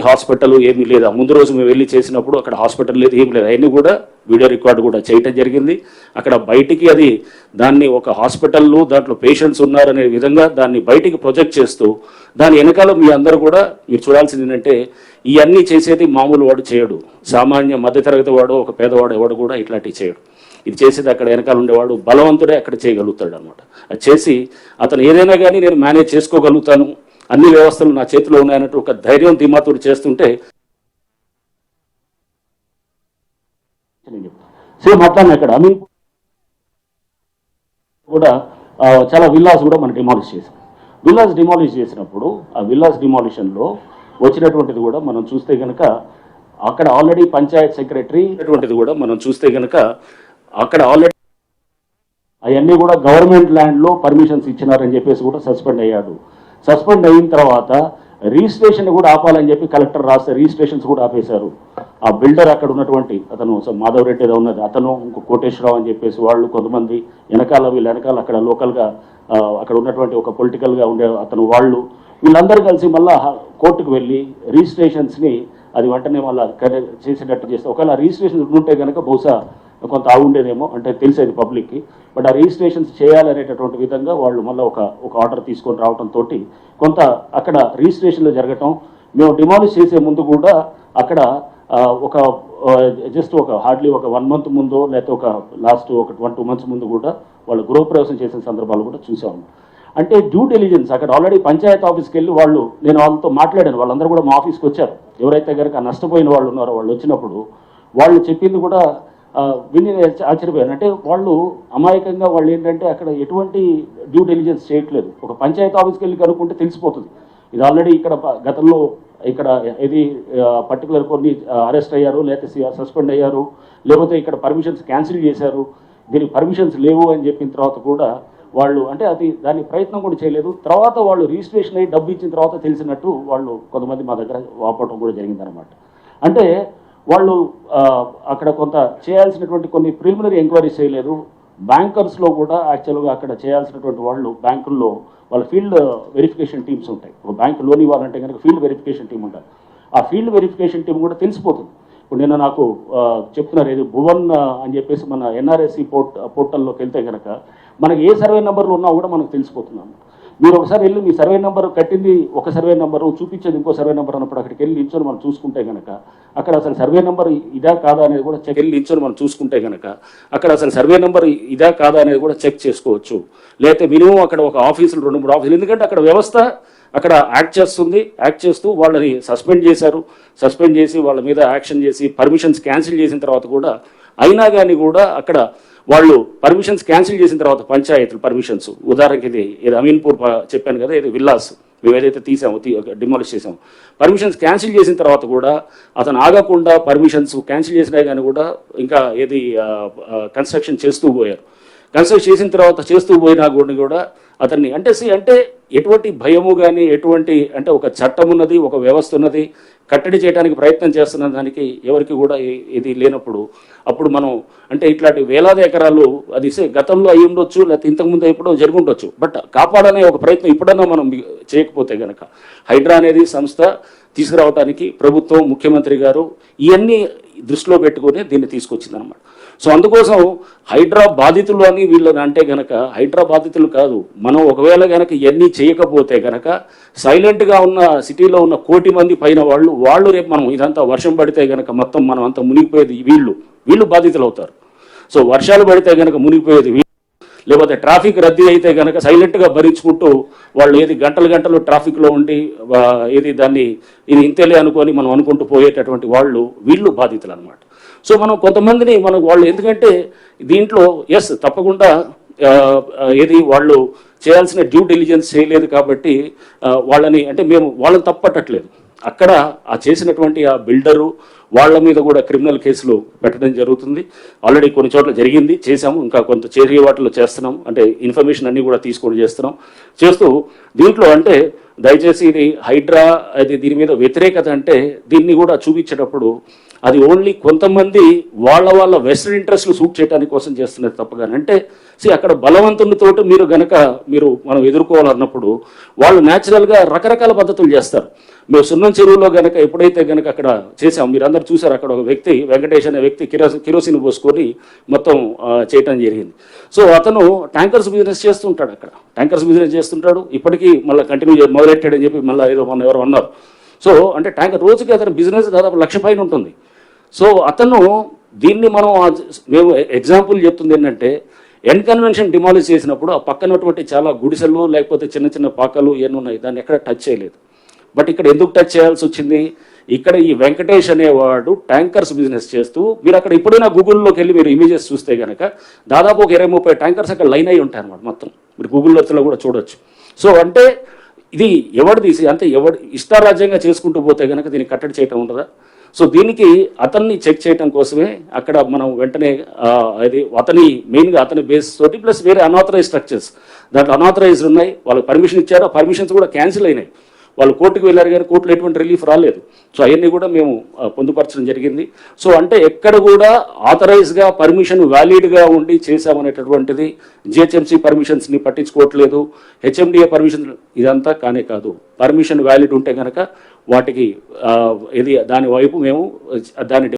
Hospital ఏమీ లేదు. ముందు రోజు మేము వెళ్ళి చేసినప్పుడు అక్కడ హాస్పిటల్ లేదు ఏమీ లేదు. అవన్నీ కూడా వీడియో రికార్డు కూడా చేయటం జరిగింది. అక్కడ బయటికి అది దాన్ని ఒక హాస్పిటల్లో దాంట్లో పేషెంట్స్ ఉన్నారనే విధంగా దాన్ని బయటికి ప్రొజెక్ట్ చేస్తూ దాని వెనకాల మీ అందరూ కూడా మీరు చూడాల్సింది ఏంటంటే ఇవన్నీ చేసేది మామూలు వాడు చేయడు. సామాన్య మధ్యతరగతి వాడు ఒక పేదవాడు ఎవడు కూడా ఇట్లాంటివి చేయడు. ఇది చేసేది అక్కడ వెనకాల ఉండేవాడు బలవంతుడే అక్కడ చేయగలుగుతాడు అనమాట అది చేసి అతను ఏదైనా కానీ నేను మేనేజ్ చేసుకోగలుగుతాను అన్ని వ్యవస్థలు నా చేతిలో ఉన్నాయన్నట్టు ఒక ధైర్యం ధీమాతుడు చేస్తుంటే సేమ్ అట్లానే అక్కడ అమీన్ కూడా చాలా విల్లాస్ కూడా మనం డిమాలిష్ చేసాం విల్లాస్ డిమాలిష్ చేసినప్పుడు ఆ విల్లాస్ డిమాలిషన్లో వచ్చినటువంటిది కూడా మనం చూస్తే కనుక అక్కడ ఆల్రెడీ పంచాయత్ సెక్రటరీ అటువంటిది కూడా మనం చూస్తే కనుక అక్కడ ఆల్రెడీ అవన్నీ కూడా గవర్నమెంట్ ల్యాండ్లో పర్మిషన్స్ ఇచ్చినారని చెప్పేసి కూడా సస్పెండ్ అయ్యాడు. సస్పెండ్ అయిన తర్వాత రిజిస్ట్రేషన్ కూడా ఆపాలని చెప్పి కలెక్టర్ రాస్తే రిజిస్ట్రేషన్స్ కూడా ఆపేశారు. ఆ బిల్డర్ అక్కడ ఉన్నటువంటి అతను మాధవ్ రెడ్డి ఏదో ఉన్నది అతను ఇంకో కోటేశ్వరరావు అని చెప్పేసి వాళ్ళు కొంతమంది వెనకాల వీళ్ళ వెనకాల అక్కడ లోకల్గా అక్కడ ఉన్నటువంటి ఒక పొలిటికల్గా ఉండే అతను వాళ్ళు వీళ్ళందరూ కలిసి మళ్ళా కోర్టుకు వెళ్ళి రిజిస్ట్రేషన్స్ని అది వెంటనే మళ్ళీ చేసేటట్టు చేస్తే ఒకవేళ రిజిస్ట్రేషన్ ఉంటే కనుక బహుశా కొంత ఆగుండేదేమో అంటే తెలిసేది పబ్లిక్కి. బట్ ఆ రిజిస్ట్రేషన్స్ చేయాలనేటటువంటి విధంగా వాళ్ళు మళ్ళీ ఒక ఒక ఆర్డర్ తీసుకొని రావడంతో కొంత అక్కడ రిజిస్ట్రేషన్లో జరగటం మేము డిమాలిష్ చేసే ముందు కూడా అక్కడ ఒక జస్ట్ ఒక హార్డ్లీ ఒక వన్ మంత్ ముందు లేకపోతే ఒక లాస్ట్ ఒక వన్ టూ మంత్స్ ముందు కూడా వాళ్ళు గృహప్రవేశం చేసిన సందర్భాలు కూడా చూసాము అంటే డ్యూ డెలిజెన్స్ అక్కడ ఆల్రెడీ పంచాయత్ ఆఫీస్కి వెళ్ళి వాళ్ళు నేను వాళ్ళతో మాట్లాడాను వాళ్ళందరూ కూడా మా ఆఫీస్కి వచ్చారు. ఎవరైతే కనుక నష్టపోయిన వాళ్ళు ఉన్నారో వాళ్ళు వచ్చినప్పుడు వాళ్ళు చెప్పింది కూడా విని ఆశ్చర్యపోయాను అంటే వాళ్ళు అమాయకంగా వాళ్ళు ఏంటంటే అక్కడ ఎటువంటి డ్యూ డెలిజెన్స్ చేయట్లేదు. ఒక పంచాయత్ ఆఫీస్కి వెళ్ళి కనుక్కుంటే తెలిసిపోతుంది. ఇది ఆల్రెడీ ఇక్కడ గతంలో ఇక్కడ ఇది పర్టికులర్ కొన్ని అరెస్ట్ అయ్యారు లేకపోతే సస్పెండ్ అయ్యారు లేకపోతే ఇక్కడ పర్మిషన్స్ క్యాన్సిల్ చేశారు దీనికి పర్మిషన్స్ లేవు అని చెప్పిన తర్వాత కూడా వాళ్ళు అంటే అది దాని ప్రయత్నం కూడా చేయలేదు. తర్వాత వాళ్ళు రిజిస్ట్రేషన్ అయ్యి డబ్బు ఇచ్చిన తర్వాత తెలిసినట్టు వాళ్ళు కొంతమంది మా దగ్గర వాపడటం కూడా జరిగిందనమాట అంటే వాళ్ళు అక్కడ కొంత చేయాల్సినటువంటి కొన్ని ప్రిలిమినరీ ఎంక్వైరీస్ చేయలేదు. బ్యాంకర్స్లో కూడా యాక్చువల్గా అక్కడ చేయాల్సినటువంటి వాళ్ళు బ్యాంకుల్లో వాళ్ళ ఫీల్డ్ వెరిఫికేషన్ టీమ్స్ ఉంటాయి. ఇప్పుడు బ్యాంకు లోన్ ఇవ్వాలంటే కనుక ఫీల్డ్ వెరిఫికేషన్ టీం ఉంటుంది ఆ ఫీల్డ్ వెరిఫికేషన్ టీం కూడా తెలిసిపోతుంది. ఇప్పుడు నిన్న నాకు చెప్తున్నారు ఏది భువన్ అని చెప్పేసి మన ఎన్ఆర్ఎస్సి పోర్ట్ పోర్టల్లోకి వెళ్తే కనుక మనకి ఏ సర్వే నెంబర్లు ఉన్నా కూడా మనకు తెలిసిపోతున్నాం మీరు ఒకసారి వెళ్ళి మీ సర్వే నెంబర్ కట్టింది ఒక సర్వే నెంబరు చూపించేది ఇంకో సర్వే నెంబర్ అన్నప్పుడు అక్కడికి వెళ్ళి నిల్చొని మనం చూసుకుంటే కనుక అక్కడ అసలు సర్వే నెంబర్ ఇదా కాదా అనేది కూడా చెక్ వెళ్ళి నిల్చొని మనం చూసుకుంటే కనుక అక్కడ అసలు సర్వే నెంబర్ ఇదా కాదా అనేది కూడా చెక్ చేసుకోవచ్చు. లేకపోతే మినిమం అక్కడ ఒక ఆఫీసులు రెండు మూడు ఆఫీసులు ఎందుకంటే అక్కడ వ్యవస్థ అక్కడ యాక్ట్ చేస్తుంది. యాక్ట్ చేస్తూ వాళ్ళని సస్పెండ్ చేశారు. సస్పెండ్ చేసి వాళ్ళ మీద యాక్షన్ చేసి పర్మిషన్స్ క్యాన్సిల్ చేసిన తర్వాత కూడా అయినా కానీ కూడా అక్కడ వాళ్ళు పర్మిషన్స్ క్యాన్సిల్ చేసిన తర్వాత పంచాయతీలు పర్మిషన్స్ ఉదాహరణకి ఇది ఏదో అమీన్పూర్ చెప్పాను కదా ఇది విల్లాస్. మేము ఏదైతే తీసామో డిమాలిష్ చేసాము. పర్మిషన్స్ క్యాన్సిల్ చేసిన తర్వాత కూడా అతను ఆగకుండా పర్మిషన్స్ క్యాన్సిల్ చేసినా కానీ కూడా ఇంకా ఏది కన్స్ట్రక్షన్ చేస్తూ పోయారు. కన్స్ట్రక్ట్ చేసిన తర్వాత చేస్తూ పోయినా కూడా కూడా అతన్ని అంటే సి అంటే ఎటువంటి భయము కానీ ఎటువంటి అంటే ఒక చట్టం ఉన్నది ఒక వ్యవస్థ ఉన్నది కట్టడి చేయడానికి ప్రయత్నం చేస్తున్న దానికి ఎవరికి కూడా ఇది లేనప్పుడు అప్పుడు మనం అంటే ఇట్లాంటి వేలాది ఎకరాలు అది సే- గతంలో అయి ఉండొచ్చు లేకపోతే ఇంతకుముందు ఎప్పుడో జరుగుండొచ్చు బట్ కాపాడనే ఒక ప్రయత్నం ఇప్పుడన్నా మనం చేయకపోతే కనుక హైడ్రా అనేది సంస్థ తీసుకురావడానికి ప్రభుత్వం ముఖ్యమంత్రి గారు ఇవన్నీ దృష్టిలో పెట్టుకుని దీన్ని తీసుకొచ్చిందనమాట సో అందుకోసం హైడ్రా బాధితులు అని వీళ్ళని అంటే గనక హైడ్రా బాధితులు కాదు. మనం ఒకవేళ గనక ఇవన్నీ చేయకపోతే గనక సైలెంట్గా ఉన్న సిటీలో ఉన్న కోటి మంది పైన వాళ్ళు వాళ్ళు రేపు మనం ఇదంతా వర్షం పడితే గనక మొత్తం మనం అంతా మునిగిపోయేది వీళ్ళు. వీళ్ళు బాధితులు అవుతారు సో వర్షాలు పడితే గనక మునిగిపోయేది లేకపోతే ట్రాఫిక్ రద్దీ అయితే కనుక సైలెంట్గా భరించుకుంటూ వాళ్ళు ఏది గంటలు గంటలు ట్రాఫిక్లో ఉండి ఏది దాన్ని ఇది ఇంతేలే అనుకొని మనం అనుకుంటూ పోయేటటువంటి వాళ్ళు వీళ్ళు బాధితులు అనమాట సో మనం కొంతమందిని మనం వాళ్ళు ఎందుకంటే దీంట్లో ఎస్ తప్పకుండా ఏది వాళ్ళు చేయాల్సిన డ్యూ డెలిజెన్స్ చేయలేదు కాబట్టి వాళ్ళని అంటే మేము వాళ్ళని తప్పట్టట్లేదు అక్కడ ఆ చేసినటువంటి ఆ బిల్డరు వాళ్ళ మీద కూడా క్రిమినల్ కేసులు పెట్టడం జరుగుతుంది. ఆల్రెడీ కొన్ని చోట్ల జరిగింది చేశాము. ఇంకా కొంత చేరిగే వాటిలో చేస్తున్నాం అంటే ఇన్ఫర్మేషన్ అన్నీ కూడా తీసుకొని చేస్తున్నాం. చేస్తూ దీంట్లో అంటే దయచేసి ఇది హైడ్రా అది దీని మీద వ్యతిరేకత అంటే దీన్ని కూడా చూపించేటప్పుడు అది ఓన్లీ కొంతమంది వాళ్ళ వాళ్ళ వెస్టర్న్ ఇంట్రెస్ట్లు సూట్ చేయడానికి కోసం చేస్తున్నది తప్పగాని. అంటే సి అక్కడ బలవంతునితోటి మీరు గనక మీరు మనం ఎదుర్కోవాలన్నప్పుడు వాళ్ళు న్యాచురల్గా రకరకాల పద్ధతులు చేస్తారు. మేము సున్నం చెరువులో గనక ఎప్పుడైతే గనక అక్కడ చేసాం మీరు అందరు చూశారు అక్కడ ఒక వ్యక్తి వెంకటేష్ అనే వ్యక్తి కిరోసి కిరోసిన్ పోసుకొని మొత్తం చేయటం జరిగింది. సో అతను ట్యాంకర్స్ బిజినెస్ చేస్తుంటాడు అక్కడ. ట్యాంకర్స్ బిజినెస్ చేస్తుంటాడు. ఇప్పటికీ మళ్ళీ కంటిన్యూ మొదలెట్టాడని చెప్పి మళ్ళీ ఏదో మన ఎవరు అన్నారు. సో అంటే ట్యాంకర్ రోజుకి అతని బిజినెస్ దాదాపు లక్ష పైన ఉంటుంది. సో అతను దీన్ని మనం మేము ఎగ్జాంపుల్ చెప్తుంది ఏంటంటే ఎన్ కన్వెన్షన్ డిమాలిష్ చేసినప్పుడు ఆ పక్కనటువంటి చాలా గుడిసెలు లేకపోతే చిన్న చిన్న పాకలు ఇవన్నీ ఉన్నాయి దాన్ని ఎక్కడ టచ్ చేయలేదు. బట్ ఇక్కడ ఎందుకు టచ్ చేయాల్సి వచ్చింది? ఇక్కడ ఈ వెంకటేష్ అనేవాడు ట్యాంకర్స్ బిజినెస్ చేస్తూ మీరు అక్కడ ఇప్పుడైనా గూగుల్లోకి వెళ్ళి మీరు ఇమేజెస్ చూస్తే కనుక దాదాపు ఒక ఇరవై ముప్పై ట్యాంకర్స్ అక్కడ లైన్ అయి ఉంటాయి అనమాట మొత్తం. మీరు గూగుల్ ఎర్త్లో కూడా చూడొచ్చు. సో అంటే ఇది ఎవడు తీసి అంటే ఎవడు ఇష్టారాజ్యంగా చేసుకుంటూ పోతే కనుక దీన్ని కట్టడి చేయటం ఉండదా? సో దీనికి అతన్ని చెక్ చేయటం కోసమే అక్కడ మనం వెంటనే అది అతని మెయిన్గా అతని బేస్ తోటి ప్లస్ వేరే అనాథరైజ్ స్ట్రక్చర్స్. దాంట్లో అనాథరైజ్డ్ ఉన్నాయి వాళ్ళకి పర్మిషన్ ఇచ్చారు. ఆ పర్మిషన్స్ కూడా క్యాన్సిల్ అయినాయి. వాళ్ళు కోర్టుకు వెళ్ళారు కానీ కోర్టులో ఎటువంటి రిలీఫ్ రాలేదు. సో అవన్నీ కూడా మేము పొందుపరచడం జరిగింది. సో అంటే ఎక్కడ కూడా ఆథరైజ్గా పర్మిషన్ వ్యాలిడ్గా ఉండి చేశామనేటటువంటిది జిహెచ్ఎంసీ పర్మిషన్స్ని పట్టించుకోవట్లేదు. హెచ్ఎండిఏ పర్మిషన్ ఇదంతా కానే కాదు. పర్మిషన్ వ్యాలిడ్ ఉంటే కనుక వాటికి ఇది దాని వైపు మేము దాని